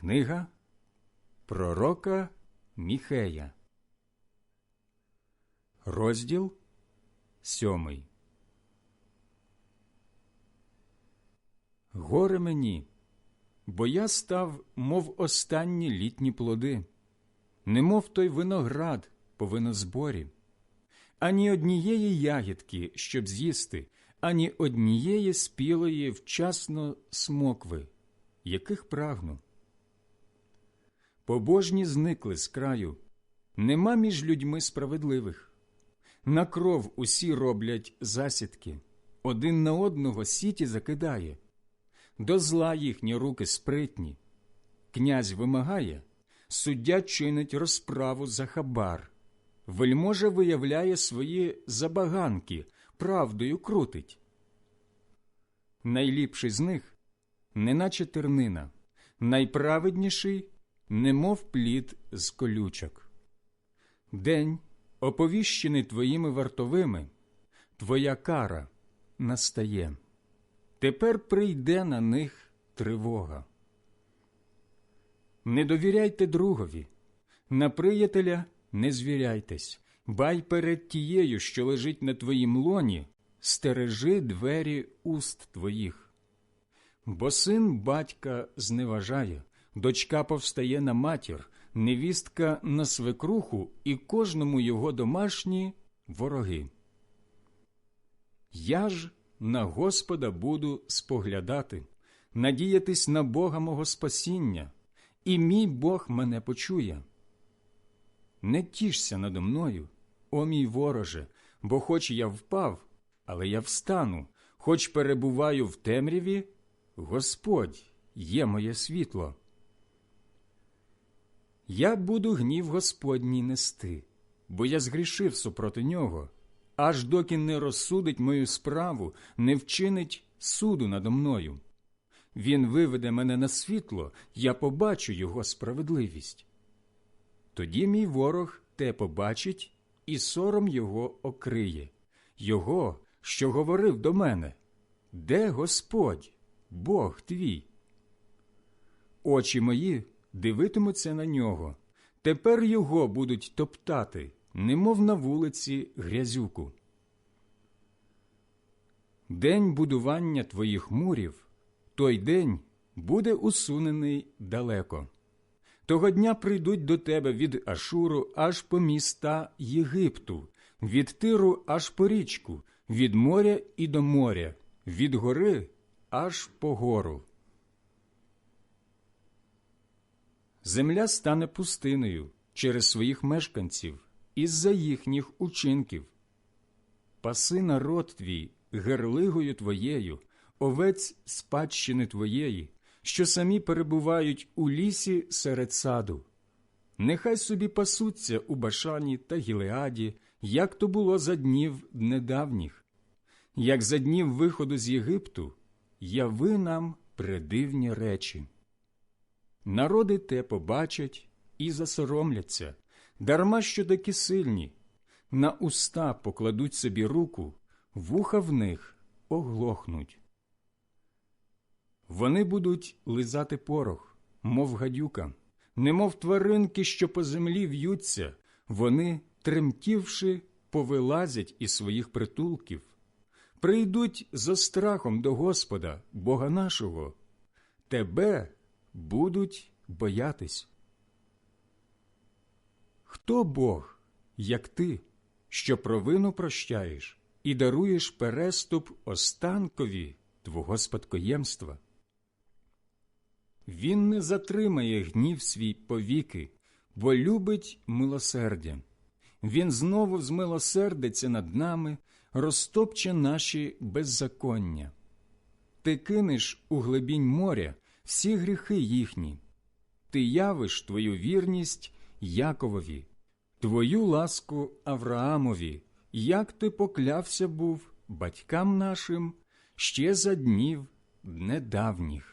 Книга Пророка Міхея, розділ сьомий. Горе мені, бо я став, мов останні літні плоди, немов той виноград по винозборі, ані однієї ягідки, щоб з'їсти, ані однієї спілої вчасно смокви, яких прагну. Побожні зникли з краю, нема між людьми справедливих. На кров усі роблять засідки, один на одного сіті закидає, до зла їхні руки спритні. Князь вимагає, суддя чинить розправу за хабар, вельможа виявляє свої забаганки, правдою крутить. Найліпший з них, неначе тернина, найправедніший немов плід з колючок. День, оповіщений твоїми вартовими, твоя кара настає. Тепер прийде на них тривога. Не довіряйте другові, на приятеля не звіряйтесь, бай перед тією, що лежить на твоїм лоні, стережи двері уст твоїх. Бо син батька зневажає, дочка повстає на матір, невістка на свекруху і кожному його домашні вороги. Я ж на Господа буду споглядати, надіятись на Бога мого спасіння, і мій Бог мене почує. Не тішся надо мною, о мій вороже, бо хоч я впав, але я встану, хоч перебуваю в темряві, Господь є моє світло. Я буду гнів Господній нести, бо я згрішив супроти нього, аж доки не розсудить мою справу, не вчинить суду надо мною. Він виведе мене на світло, я побачу його справедливість. Тоді мій ворог те побачить, і сором його окриє, його, що говорив до мене. Де Господь, Бог твій? Очі мої дивитимуться на нього. Тепер його будуть топтати, немов на вулиці грязюку. День будування твоїх мурів, той день буде усунений далеко. Того дня прийдуть до тебе від Ашуру аж по міста Єгипту, від Тиру аж по річку, від моря і до моря, від гори аж по гору. Земля стане пустиною через своїх мешканців із-за їхніх учинків. Паси народ твій герлигою твоєю, овець спадщини твоєї, що самі перебувають у лісі серед саду. Нехай собі пасуться у Башані та Гілеаді, як то було за днів недавніх, як за днів виходу з Єгипту, яви нам придивні речі. Народи те побачать і засоромляться, дарма що такі сильні, на уста покладуть собі руку, вуха в них оглохнуть. Вони будуть лизати порох, мов гадюка, немов тваринки, що по землі в'ються, вони, тремтівши, повилазять із своїх притулків, прийдуть за страхом до Господа, Бога нашого. Тебе будуть боятись. Хто Бог, як ти, що провину прощаєш і даруєш переступ останкові твого спадкоємства? Він не затримає гнів свій повіки, бо любить милосердя. Він знову змилосердиться над нами, розтопче наші беззаконня. Ти кинеш у глибінь моря всі гріхи їхні, ти явиш твою вірність Яковові, твою ласку Авраамові, як ти поклявся був батькам нашим ще за днів недавніх.